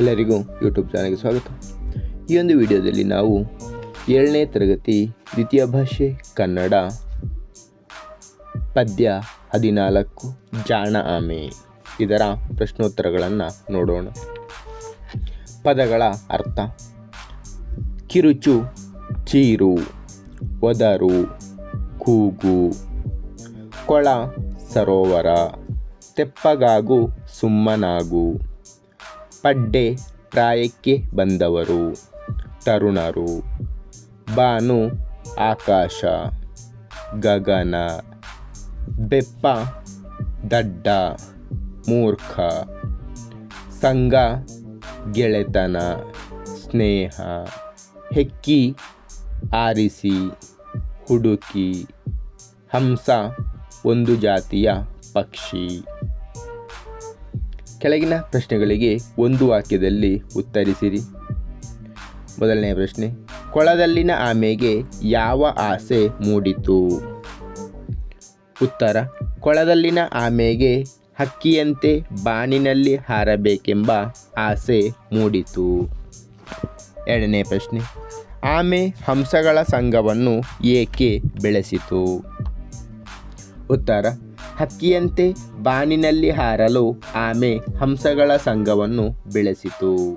ಎಲ್ಲರಿಗೂ ಯೂಟ್ಯೂಬ್ ಚಾನಲ್ಗೆ ಸ್ವಾಗತ. ಈ ಒಂದು ವಿಡಿಯೋದಲ್ಲಿ ನಾವು ಏಳನೇ ತರಗತಿ ದ್ವಿತೀಯ ಭಾಷೆ ಕನ್ನಡ ಪದ್ಯ ಹದಿನಾಲ್ಕು ಜಾಣ ಆಮೆ ಇದರ ಪ್ರಶ್ನೋತ್ತರಗಳನ್ನು ನೋಡೋಣ. ಪದಗಳ ಅರ್ಥ ಕಿರುಚು, ಚೀರು, ಒದರು, ಕೂಗು, ಕೊಳ, ಸರೋವರ, ತೆಪ್ಪಗಾಗು, ಸುಮ್ಮನಾಗು. ಪಡ್ಡೆ ಪ್ರಾಯಕ್ಕೆ ಬಂದವರು. ತರುಣರು. ಬಾನು ಆಕಾಶ. ಗಗನ. ಬೆಪ್ಪ ದಡ್ಡ. ಮೂರ್ಖ. ಸಂಗ ಗೆಳೆತನ. ಸ್ನೇಹ. ಹೆಕ್ಕಿ ಆರಿಸಿ. ಹುಡುಕಿ. ಹಂಸ ಒಂದು ಜಾತಿಯ ಪಕ್ಷಿ. ಕೆಳಗಿನ ಪ್ರಶ್ನೆಗಳಿಗೆ ಒಂದು ವಾಕ್ಯದಲ್ಲಿ ಉತ್ತರಿಸಿರಿ. ಮೊದಲನೆಯ ಪ್ರಶ್ನೆ, ಕೊಳದಲ್ಲಿನ ಆಮೆಗೆ ಯಾವ ಆಸೆ ಮೂಡಿತು? ಉತ್ತರ, ಕೊಳದಲ್ಲಿನ ಆಮೆಗೆ ಹಕ್ಕಿಯಂತೆ ಬಾನಿನಲ್ಲಿ ಹಾರಬೇಕೆಂಬ ಆಸೆ ಮೂಡಿತು. ಎರಡನೇ ಪ್ರಶ್ನೆ, ಆಮೆ ಹಂಸಗಳ ಸಂಘವನ್ನು ಏಕೆ ಬೆಳೆಸಿತು? ಉತ್ತರ ಹಕ್ಕಿಯಂತೆ ಬಾನಿನಲ್ಲಿ ಹಾರಲು ಆಮೆ ಹಂಸಗಳ ಸಂಘವನ್ನು ಬೆಳೆಸಿತು.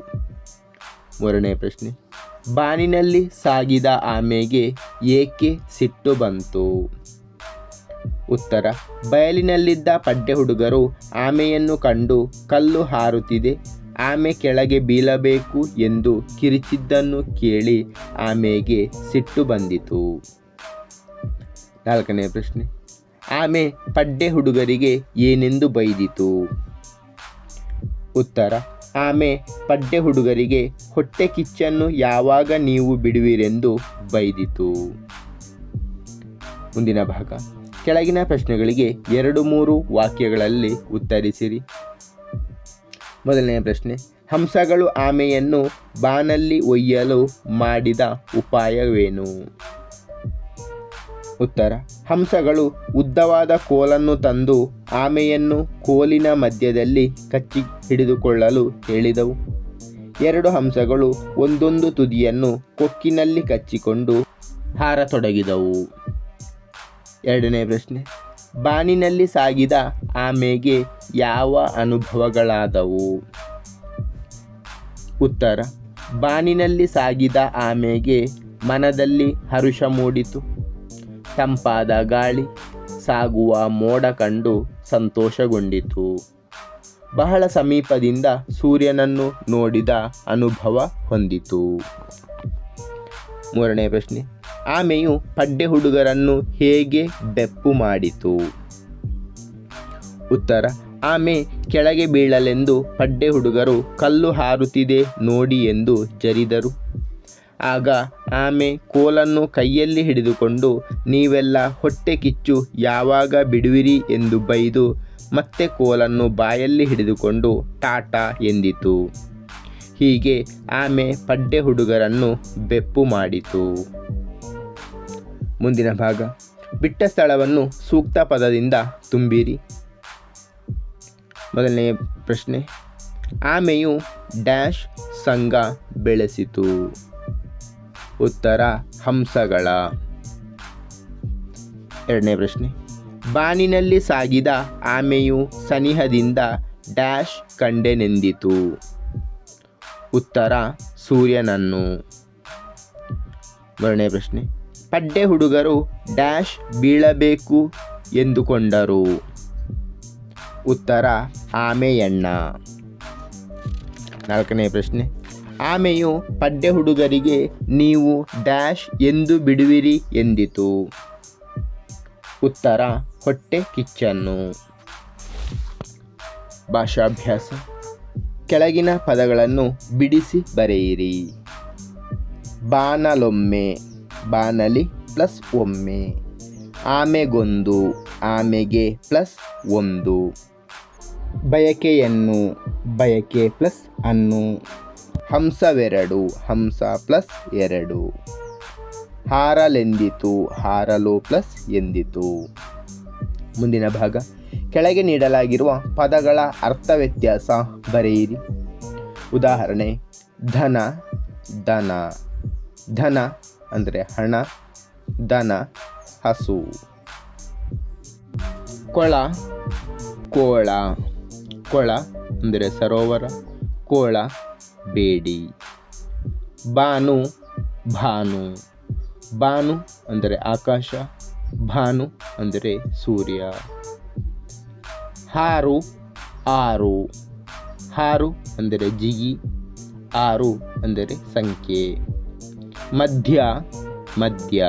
ಮೂರನೇ ಪ್ರಶ್ನೆ. ಬಾನಿನಲ್ಲಿ ಸಾಗಿದ ಆಮೆಗೆ ಏಕೆ ಸಿಟ್ಟು ಬಂತು? ಉತ್ತರ. ಬಯಲಿನಲ್ಲಿದ್ದ ಪಡ್ಡೆ ಹುಡುಗರು ಆಮೆಯನ್ನು ಕಂಡು ಕಲ್ಲು ಹಾರುತ್ತಿದೆ, ಆಮೆ ಕೆಳಗೆ ಬೀಳಬೇಕು ಎಂದು ಕಿರಿಚಿದ್ದನ್ನು ಕೇಳಿ ಆಮೆಗೆ ಸಿಟ್ಟು ಬಂದಿತು. ನಾಲ್ಕನೇ ಪ್ರಶ್ನೆ. ಆಮೆ ಪಡ್ಡೆ ಹುಡುಗರಿಗೆ ಏನೆಂದು ಬೈದಿತು? ಉತ್ತರ, ಆಮೆ ಪಡ್ಡೆ ಹುಡುಗರಿಗೆ ಹೊಟ್ಟೆ ಕಿಚ್ಚನ್ನು ಯಾವಾಗ ನೀವು ಬಿಡುವಿರೆಂದು ಬೈದಿತು. ಮುಂದಿನ ಭಾಗ. ಕೆಳಗಿನ ಪ್ರಶ್ನೆಗಳಿಗೆ ಎರಡು ಮೂರು ವಾಕ್ಯಗಳಲ್ಲಿ ಉತ್ತರಿಸಿರಿ. ಮೊದಲನೆಯ ಪ್ರಶ್ನೆ, ಹಂಸಗಳು ಆಮೆಯನ್ನು ಬಾನಲ್ಲಿ ಒಯ್ಯಲು ಮಾಡಿದ ಉಪಾಯವೇನು? ಉತ್ತರ. ಹಂಸಗಳು ಉದ್ದವಾದ ಕೋಲನ್ನು ತಂದು ಆಮೆಯನ್ನು ಕೋಲಿನ ಮಧ್ಯದಲ್ಲಿ ಕಚ್ಚಿ ಹಿಡಿದುಕೊಳ್ಳಲು ಹೇಳಿದವು. ಎರಡು ಹಂಸಗಳು ಒಂದೊಂದು ತುದಿಯನ್ನು ಕೊಕ್ಕಿನಲ್ಲಿ ಕಚ್ಚಿಕೊಂಡು ಹಾರತೊಡಗಿದವು. ಎರಡನೇ ಪ್ರಶ್ನೆ. ಬಾನಿನಲ್ಲಿ ಸಾಗಿದ ಆಮೆಗೆ ಯಾವ ಅನುಭವಗಳಾದವು? ಉತ್ತರ. ಬಾನಿನಲ್ಲಿ ಸಾಗಿದ ಆಮೆಗೆ ಮನದಲ್ಲಿ ಹರುಷ ಮೂಡಿತು. ತಂಪಾದ ಗಾಳಿ ಸಾಗುವ ಮೋಡ ಕಂಡು ಸಂತೋಷಗೊಂಡಿತು. ಬಹಳ ಸಮೀಪದಿಂದ ಸೂರ್ಯನನ್ನು ನೋಡಿದ ಅನುಭವ ಹೊಂದಿತು. ಮೂರನೇ ಪ್ರಶ್ನೆ. ಆಮೆಯು ಪಡ್ಡೆ ಹುಡುಗರನ್ನು ಹೇಗೆ ಬೆಪ್ಪು ಮಾಡಿತು? ಉತ್ತರ. ಆಮೆ ಕೆಳಗೆ ಬೀಳಲೆಂದು ಪಡ್ಡೆ ಹುಡುಗರು ಕಲ್ಲು ಹಾರುತ್ತಿದೆ ನೋಡಿ ಎಂದು ಜರಿದರು. ಆಗ ಆಮೆ ಕೋಲನ್ನು ಕೈಯಲ್ಲಿ ಹಿಡಿದುಕೊಂಡು, ನೀವೆಲ್ಲ ಹೊಟ್ಟೆ ಕಿಚ್ಚು, ಯಾವಾಗ ಬಿಡುವಿರಿ ಎಂದು ಬೈದು, ಮತ್ತೆ ಕೋಲನ್ನು ಬಾಯಲ್ಲಿ ಹಿಡಿದುಕೊಂಡು, ಟಾಟಾ ಎಂದಿತು. ಹೀಗೆ ಆಮೆ ಪಡ್ಡೆ ಹುಡುಗರನ್ನು ಬೆಪ್ಪು ಮಾಡಿತು. ಮುಂದಿನ ಭಾಗ. ಬಿಟ್ಟ ಸ್ಥಳವನ್ನು ಸೂಕ್ತ ಪದದಿಂದ ತುಂಬಿರಿ. ಮೊದಲನೆಯ ಪ್ರಶ್ನೆ. ಆಮೆಯು ಡ್ಯಾಶ್ ಸಂಘ ಬೆಳೆಸಿತು. ಉತ್ತರ ಹಂಸಗಳ. ಎರಡನೇ ಪ್ರಶ್ನೆ. ಬಾನಿನಲ್ಲಿ ಸಾಗಿದ ಆಮೆಯು ಸನಿಹದಿಂದ ಡ್ಯಾಶ್ ಕಂಡೆನೆಂದಿತು. ಉತ್ತರ ಸೂರ್ಯನನ್ನು. ಮೂರನೇ ಪ್ರಶ್ನೆ. ಪಡ್ಡೆ ಹುಡುಗರು ಡ್ಯಾಶ್ ಬೀಳಬೇಕು ಎಂದುಕೊಂಡರು. ಉತ್ತರ ಆಮೆಯಣ್ಣ. ನಾಲ್ಕನೇ ಪ್ರಶ್ನೆ. ಆಮೆಯು ಪಡ್ಡೆ ಹುಡುಗರಿಗೆ ನೀವು ಡ್ಯಾಶ್ ಎಂದು ಬಿಡುವಿರಿ ಎಂದಿತು. ಉತ್ತರ, ಹೊಟ್ಟೆ ಕಿಚ್ಚನ್ನು. ಭಾಷಾಭ್ಯಾಸ. ಕೆಳಗಿನ ಪದಗಳನ್ನು ಬಿಡಿಸಿ ಬರೆಯಿರಿ. ಬಾನಲೊಮ್ಮೆ, ಬಾನಲಿ ಪ್ಲಸ್ ಒಮ್ಮೆ. ಆಮೆಗೊಂದು, ಆಮೆಗೆ ಪ್ಲಸ್ ಒಂದು. ಬಯಕೆಯನ್ನು, ಬಯಕೆ ಪ್ಲಸ್ ಅನ್ನು. ಹಂಸವೆರಡು, ಹಂಸ ಪ್ಲಸ್ ಎರಡು. ಹಾರಲೆಂದಿತು, ಹಾರಲು ಪ್ಲಸ್ ಎಂದಿತು. ಮುಂದಿನ ಭಾಗ. ಕೆಳಗೆ ನೀಡಲಾಗಿರುವ ಪದಗಳ ಅರ್ಥ ವ್ಯತ್ಯಾಸ ಬರೆಯಿರಿ. ಉದಾಹರಣೆ, ಧನ, ದನ. ಧನ ಅಂದರೆ ಹಣ, ದನ, ಹಸು. ಕೊಳ, ಕೋಳ. ಕೊಳ ಅಂದರೆ ಸರೋವರ. ಕೋಳ ಬೇಡಿ. ಬಾನು, ಭಾನು. ಬಾನು ಅಂದರೆ ಆಕಾಶ, ಭಾನು ಅಂದರೆ ಸೂರ್ಯ. ಹಾರು, ಆರು. ಹಾರು ಅಂದರೆ ಜಿಗಿ, ಆರು ಅಂದರೆ ಸಂಖ್ಯೆ. ಮಧ್ಯ ಮಧ್ಯ.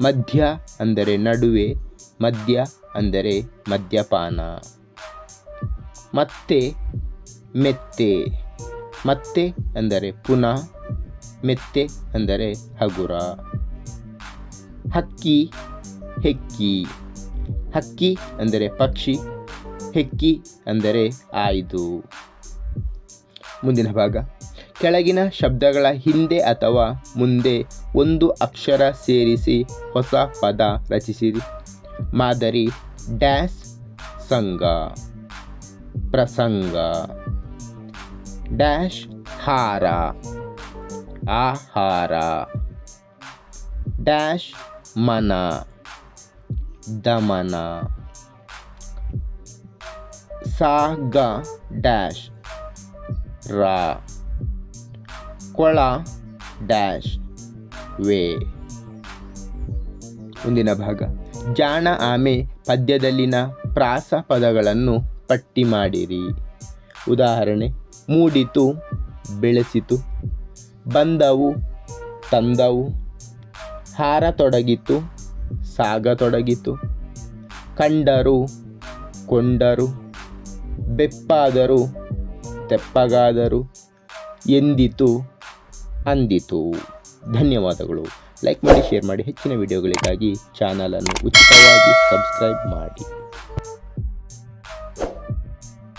ಮಧ್ಯ ಅಂದರೆ ನಡುವೆ, ಮಧ್ಯ ಅಂದರೆ ಮದ್ಯಪಾನ. ಮತ್ತೆ, ಮೆತ್ತೆ. ಮತ್ತೆ ಅಂದರೆ ಪುನಃ, ಮೆತ್ತೆ ಅಂದರೆ ಹಗುರ. ಹಕ್ಕಿ, ಹೆಕ್ಕಿ. ಹಕ್ಕಿ ಅಂದರೆ ಪಕ್ಷಿ, ಹೆಕ್ಕಿ ಅಂದರೆ ಆಯ್ದು. ಮುಂದಿನ ಭಾಗ. ಕೆಳಗಿನ ಶಬ್ದಗಳ ಹಿಂದೆ ಅಥವಾ ಮುಂದೆ ಒಂದು ಅಕ್ಷರ ಸೇರಿಸಿ ಹೊಸ ಪದ ರಚಿಸಿರಿ. ಮಾದರಿ ಡ್ಯಾಸ್ ಸಂಘ, ಪ್ರಸಂಗ. ಡ್ಯಾಶ್ ಹಾರ ಆಹಾರ ಡ್ಯಾಶ್ ಮನ ದಮನ ಸಾಗ ಡ್ಯಾಶ್ ರಾ ಕೊಳ ಡ್ಯಾಶ್ ವೇ ಮುಂದಿನ ಭಾಗ. ಜಾಣ ಆಮೆ ಪದ್ಯದಲ್ಲಿನ ಪ್ರಾಸ ಪದಗಳನ್ನು ಪಟ್ಟಿ ಮಾಡಿರಿ. ಉದಾಹರಣೆ ಮೂಡಿತು, ಬೆಳೆಸಿತು. ಬಂದವು, ತಂದವು. ಹಾರ ಹಾರತೊಡಗಿತು, ಸಾಗತೊಡಗಿತು. ಕಂಡರು, ಕೊಂಡರು. ಬೆಪ್ಪಾದರು, ತೆಪ್ಪಗಾದರು. ಎಂದಿತು, ಅಂದಿತು. ಧನ್ಯವಾದಗಳು. ಲೈಕ್ ಮಾಡಿ, ಶೇರ್ ಮಾಡಿ. ಹೆಚ್ಚಿನ ವಿಡಿಯೋಗಳಿಗಾಗಿ ಚಾನಲನ್ನು ಉಚಿತವಾಗಿ ಸಬ್ಸ್ಕ್ರೈಬ್ ಮಾಡಿ.